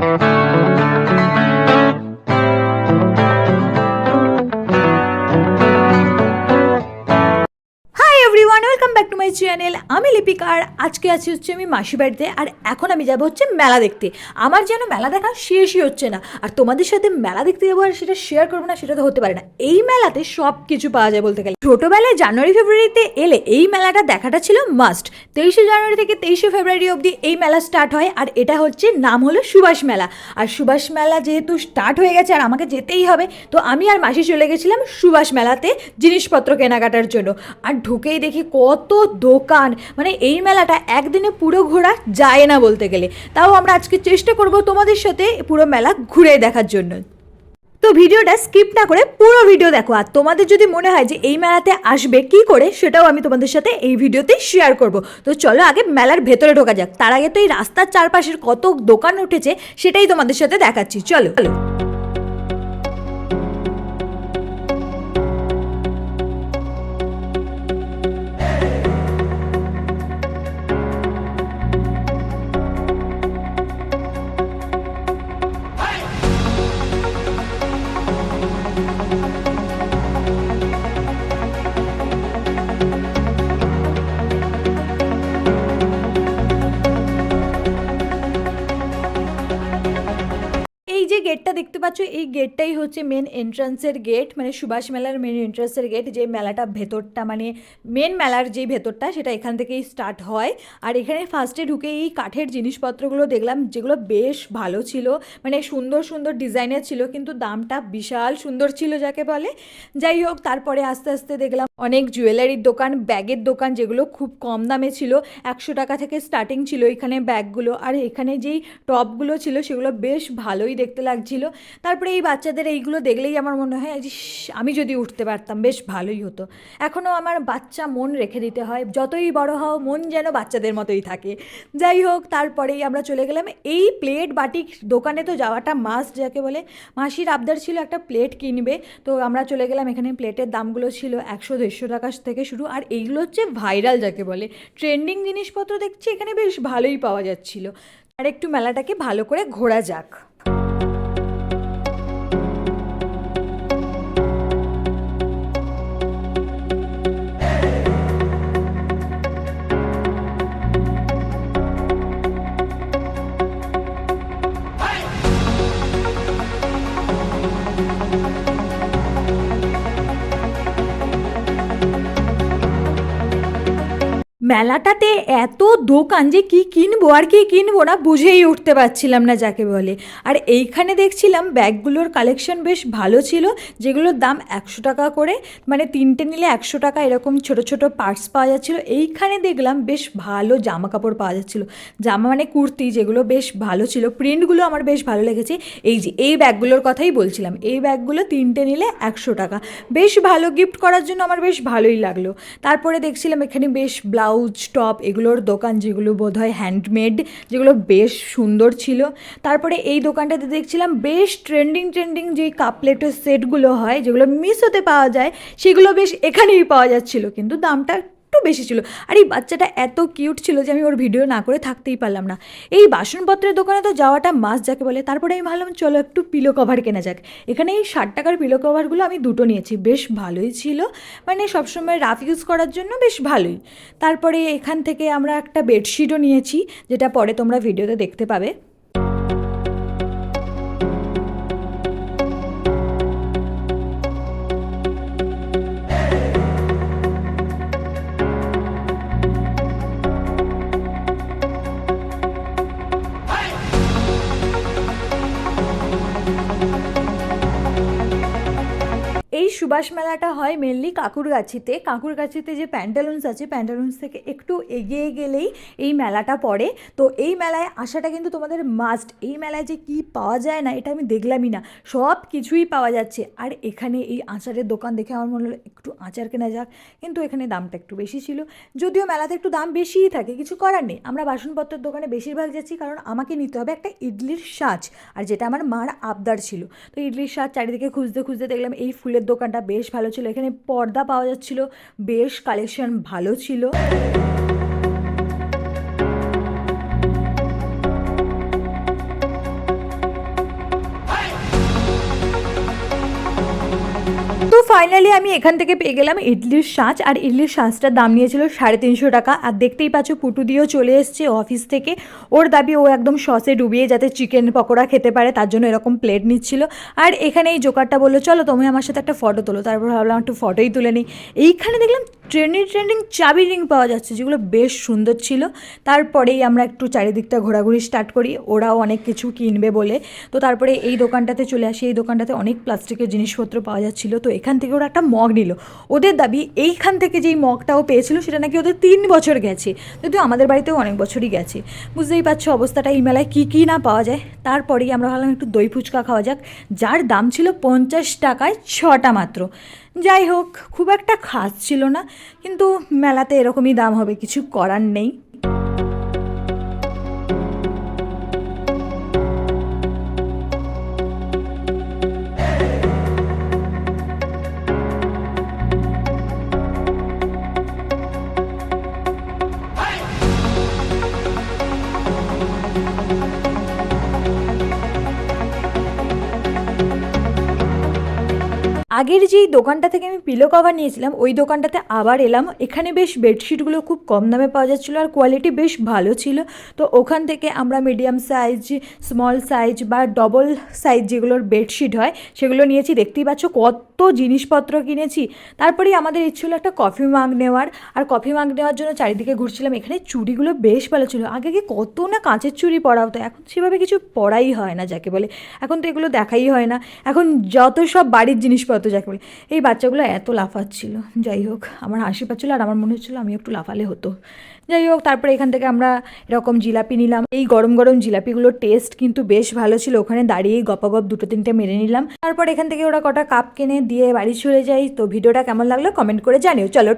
Thank you. Deepika আর আজকে আছি হচ্ছে আমি মাসি বাড়িতে, আর এখন আমি যাব হচ্ছে মেলা দেখতে। আমার যেন মেলা দেখা শেষই হচ্ছে না, আর তোমাদের সাথে মেলা দেখতে যাব আর সেটা শেয়ার করব না, সেটা তো হতে পারে না। এই মেলাতে সব কিছু পাওয়া যায় বলতে গেলে। ছোটোবেলায় জানুয়ারি, ফেব্রুয়ারিতে এলে এই মেলাটা দেখাটা ছিল মাস্ট তেইশে জানুয়ারি থেকে তেইশে ফেব্রুয়ারি অবধি এই মেলা স্টার্ট হয়, আর এটা হচ্ছে নাম হলো সুভাষ মেলা। আর সুভাষ মেলা যেহেতু স্টার্ট হয়ে গেছে, আর আমাকে যেতেই হবে, তো আমি আর মাসি চলে গেছিলাম সুভাষ মেলাতে জিনিসপত্র কেনাকাটার জন্য। আর ঢুকেই দেখি কত দোকান মানে এই মেলাটা একদিনে পুরো ঘোরা যায় না বলতে গেলে। তাও আমরা আজকে চেষ্টা করব তোমাদের সাথে পুরো মেলা ঘুরে দেখার জন্য। তো ভিডিওটা স্কিপ না করে পুরো ভিডিও দেখো, আর তোমাদের যদি মনে হয় যে এই মেলাতে আসবে কি করে, সেটাও আমি তোমাদের সাথে এই ভিডিওতে শেয়ার করব। তো চলো আগে মেলার ভেতরে ঢোকা যাক। তার আগে তো এই রাস্তার চারপাশের কত দোকান উঠেছে, সেটাই তোমাদের সাথে দেখাচ্ছি। চলো চলো। যে গেটটা দেখতে পাচ্ছ, এই গেটটাই হচ্ছে মেন এন্ট্রান্সের গেট মানে সুভাষ মেলার মেন এন্ট্রান্সের গেট যে মেলাটা ভেতরটা মানে মেন মেলার যে ভেতরটা, সেটা এখান থেকেই স্টার্ট হয়। আর এখানে ফার্স্টে ঢুকে এই কাঠের জিনিসপত্রগুলো দেখলাম, যেগুলো বেশ ভালো ছিল মানে সুন্দর সুন্দর ডিজাইনের ছিল, কিন্তু দামটা বিশাল সুন্দর ছিল যাকে বলে। যাই হোক, তারপরে আস্তে আস্তে দেখলাম অনেক জুয়েলারির দোকান, ব্যাগের দোকান, যেগুলো খুব কম দামে ছিল, একশো টাকা থেকে স্টার্টিং ছিল এখানে ব্যাগগুলো। আর এখানে যেই টপগুলো ছিল, সেগুলো বেশ ভালোই দেখতে লাগছিল। তারপরে এই বাচ্চাদের এইগুলো দেখলেই আমার মনে হয় আমি যদি উঠতে পারতাম, বেশ ভালোই হতো। এখনও আমার বাচ্চা মন রেখে দিতে হয়, যতই বড় হও, মন যেন বাচ্চাদের মতোই থাকে। যাই হোক, তারপরেই আমরা চলে গেলাম এই প্লেট বাটি দোকানে। তো যাওয়াটা মাস্ট যাকে বলে। মাসির আবদার ছিল একটা প্লেট কিনবে। তো আমরা চলে গেলাম, এখানে প্লেটের দামগুলো ছিল একশো দেড়শো টাকা থেকে শুরু। আর এইগুলো হচ্ছে ভাইরাল যাকে বলে। ট্রেন্ডিং জিনিসপত্র দেখছি, এখানে বেশ ভালোই পাওয়া যাচ্ছিল। আর একটু মেলাটাকে ভালো করে ঘোরা যাক। মেলাটাতে এত দোকান যে কি কিনবো আর কি কিনবো না বুঝেই উঠতে পারছিলাম না যাকে বলে। আর এইখানে দেখছিলাম ব্যাগগুলোর কালেকশন বেশ ভালো ছিল, যেগুলোর দাম একশো টাকা করে মানে তিনটে নিলে একশো টাকা এরকম ছোট ছোট পার্টস পাওয়া যাচ্ছিল। এইখানে দেখলাম বেশ ভালো জামা কাপড় পাওয়া যাচ্ছিল। জামা মানে কুর্তি যেগুলো বেশ ভালো ছিল। প্রিন্টগুলো আমার বেশ ভালো লেগেছে। এই যে, এই ব্যাগগুলোর কথাই বলছিলাম। এই ব্যাগগুলো তিনটে নিলে একশো টাকা। বেশ ভালো গিফট করার জন্য আমার বেশ ভালোই লাগল। তারপরে দেখছিলাম এখানে বেশ ব্লাউজ টপ এগুলোর দোকান যেগুলো বোধ হয় হ্যান্ডমেড, যেগুলো বেশ সুন্দর ছিল। তারপরে এই দোকানটাতে দেখছিলাম বেশ ট্রেন্ডিং ট্রেন্ডিং যেই কাপলেটের সেটগুলো হয়, যেগুলো মিস হতে পাওয়া যায়, সেগুলো বেশ এখানেই পাওয়া যাচ্ছিল। কিন্তু দামটা একটু বেশি ছিল। আর এই বাচ্চাটা এত কিউট ছিল যে আমি ওর ভিডিও না করে থাকতেই পারলাম না। এই বাসনপত্রের দোকানে তো যাওয়াটা মাস যাকে বলে। তারপরে আমি ভাবলাম, চলো একটু পিলো কভার কেনা যাক। এখানে এই ষাট টাকার পিলো কভারগুলো আমি দুটো নিয়েছি। বেশ ভালোই ছিল। মানে সবসময় রাফ ইউজ করার জন্য বেশ ভালোই। তারপরে এখান থেকে আমরা একটা বেডশিটও নিয়েছি, যেটা পরে তোমরা ভিডিওতে দেখতে পাবে। সুভাষ মেলাটা হয় মেনলি কাকুরগাছিতে। কাকুরগাছিতে যে প্যান্টালুন্স আছে প্যান্টালুন্স থেকে একটু এগিয়ে গেলেই এই মেলাটা পড়ে। তো এই মেলায় আসাটা কিন্তু তোমাদের মাস্ট এই মেলায় যে কি পাওয়া যায় না, এটা আমি দেখলামই না। সব কিছুই পাওয়া যাচ্ছে। আর এখানে এই আচারের দোকান দেখে আমার মনে হলো একটু আচার কেনা যাক, কিন্তু এখানে দামটা একটু বেশি ছিল। যদিও মেলাতে একটু দাম বেশিই থাকে, কিছু করার নেই। আমরা বাসনপত্রের দোকানে বেশিরভাগ যাচ্ছি কারণ আমাকে নিতে হবে একটা ইডলির সাজ, আর যেটা আমার মার আবদার ছিল। তো ইডলির সাজ চারিদিকে খুঁজতে খুঁজতে দেখলাম এই ফুলের দোকানটা বেশ ভালো ছিল। এখানে পর্দা পাওয়া যাচ্ছিল। বেশ কালেকশন ভালো ছিল। ফাইনালি আমি এখান থেকে পেয়ে গেলাম ইডলির সাঁচ আর ইডলির সাঁচটার দাম নিয়েছিল সাড়ে তিনশো টাকা। আর দেখতেই পাচ্ছ পুটু দিয়েও চলে এসছে অফিস থেকে। ওর দাবি, ও একদম সসে ডুবিয়ে যাতে চিকেন পকোড়া খেতে পারে, তার জন্য এরকম প্লেট নিচ্ছিল। আর এখানে এই জোকারটা বলল, চলো তুমি আমার সাথে একটা ফটো তোলো। তারপর ভাবলাম একটু ফটোই তুলে নিই। এইখানে দেখলাম ট্রেন্ডিং ট্রেন্ডিং চাবি রিং পাওয়া যাচ্ছে, যেগুলো বেশ সুন্দর ছিল। তারপরেই আমরা একটু চারিদিকটা ঘোরাঘুরি স্টার্ট করি। ওরাও অনেক কিছু কিনবে বলে। তো তারপরে এই দোকানটাতে চলে আসি। এই দোকানটাতে অনেক প্লাস্টিকের জিনিসপত্র পাওয়া যাচ্ছিল। তো এখান থেকে ওরা একটা মগ নিল। ওদের দাবি, এইখান থেকে যেই মগটাও পেয়েছিল, সেটা নাকি ওদের তিন বছর গেছে। যদিও আমাদের বাড়িতেও অনেক বছরই গেছে। বুঝতেই পারছ অবস্থাটা, এই মেলায় কী কী না পাওয়া যায়। তারপরেই আমরা ভাবলাম একটু দই ফুচকা খাওয়া যাক, যার দাম ছিল পঞ্চাশ টাকায় ছটা মাত্র। যাই হোক, খুব একটা খাস ছিল না। কিন্তু মেলাতে এরকমই দাম হবে কিছু করার নেই। আগের যেই দোকানটা থেকে আমি পিলো কভার নিয়েছিলাম, ওই দোকানটাতে আবার এলাম। এখানে বেশ বেডশিটগুলো খুব কম দামে পাওয়া যাচ্ছিল আর কোয়ালিটি বেশ ভালো ছিল। তো ওখান থেকে আমরা মিডিয়াম সাইজ স্মল সাইজ বা ডবল সাইজ যেগুলোর বেডশিট হয়, সেগুলো নিয়েছি। দেখতেই পাচ্ছ কত জিনিসপত্র কিনেছি। তারপরেই আমাদের ইচ্ছে হলো একটা কফি মাগ নেওয়ার। আর কফি মাগ নেওয়ার জন্য চারিদিকে ঘুরছিলাম। এখানে চুড়িগুলো বেশ ভালো ছিল। আগে কি কত না কাঁচের চুড়ি পরা হতো, এখন সেভাবে কিছু পড়াই হয় না যাকে বলে। এখন তো এগুলো দেখাই হয় না। এখন যত সব বাড়ির জিনিসপত্র যাকে বলি। এই বাচ্চাগুলো এত লাফাচ্ছিল। যাই হোক, আমার হাসি পাচ্ছিলো আর আমার মনে হচ্ছিল আমি একটু লাফালে হতো। যাই হোক, তারপরে এখান থেকে আমরা এরকম জিলাপি নিলাম। এই গরম গরম জিলাপিগুলোর টেস্ট কিন্তু বেশ ভালো ছিল। ওখানে দাঁড়িয়েই গপাগপ দুটো তিনটে মেরে নিলাম। তারপর এখান থেকে ওরা কটা কাপ কিনে দিয়ে বাড়ি চলে যাই। তো ভিডিওটা কেমন লাগল কমেন্ট করে জানিও। চলো